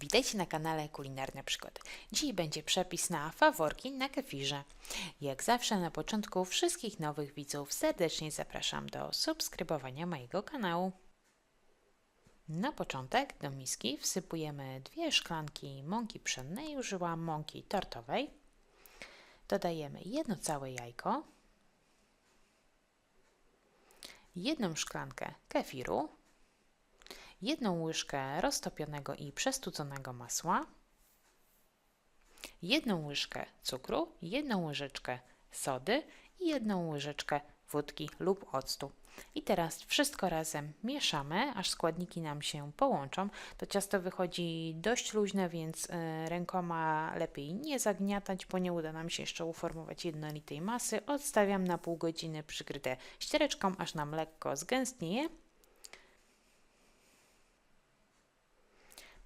Witajcie na kanale Kulinarne Przygody. Dziś będzie przepis na faworki na kefirze. Jak zawsze na początku wszystkich nowych widzów serdecznie zapraszam do subskrybowania mojego kanału. Na początek do miski wsypujemy dwie szklanki mąki pszennej, użyłam mąki tortowej. Dodajemy jedno całe jajko, jedną szklankę kefiru, jedną łyżkę roztopionego i przestudzonego masła, jedną łyżkę cukru, jedną łyżeczkę sody i jedną łyżeczkę wódki lub octu. I teraz wszystko razem mieszamy, aż składniki nam się połączą. To ciasto wychodzi dość luźne, więc y, rękoma lepiej nie zagniatać, bo nie uda nam się jeszcze uformować jednolitej masy. Odstawiam na pół godziny przykryte ściereczką, aż nam lekko zgęstnieje.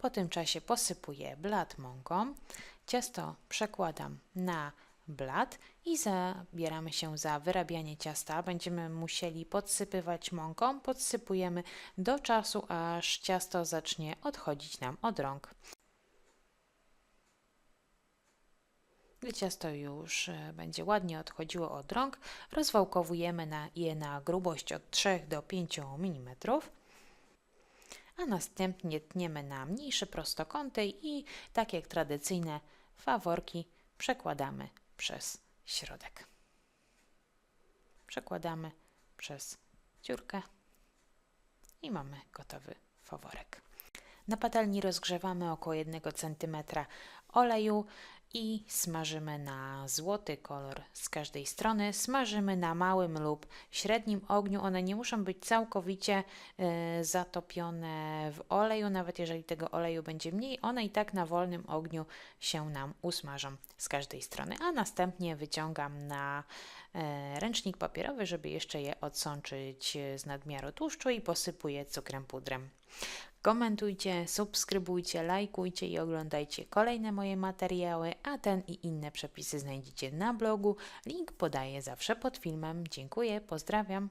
Po tym czasie posypuję blat mąką. Ciasto przekładam na blat i zabieramy się za wyrabianie ciasta. Będziemy musieli podsypywać mąką. Podsypujemy do czasu, aż ciasto zacznie odchodzić nam od rąk. Gdy ciasto już e, będzie ładnie odchodziło od rąk, rozwałkowujemy je na grubość od 3 do 5 mm a następnie tniemy na mniejsze prostokąty i tak jak tradycyjne faworki przekładamy przez środek. Przekładamy przez dziurkę i mamy gotowy faworek. Na patelni rozgrzewamy około 1 cm oleju i smażymy na złoty kolor z każdej strony. Smażymy na małym lub średnim ogniu. One nie muszą być całkowicie y, zatopione w oleju, nawet jeżeli tego oleju będzie mniej, one i tak na wolnym ogniu się nam usmażą z każdej strony. A następnie wyciągam na y, ręcznik papierowy, żeby jeszcze je odsączyć z nadmiaru tłuszczu i posypuję cukrem pudrem. Komentujcie, subskrybujcie, lajkujcie i oglądajcie kolejne moje materiały, a ten i inne przepisy znajdziecie na blogu. Link podaję zawsze pod filmem. Dziękuję, pozdrawiam.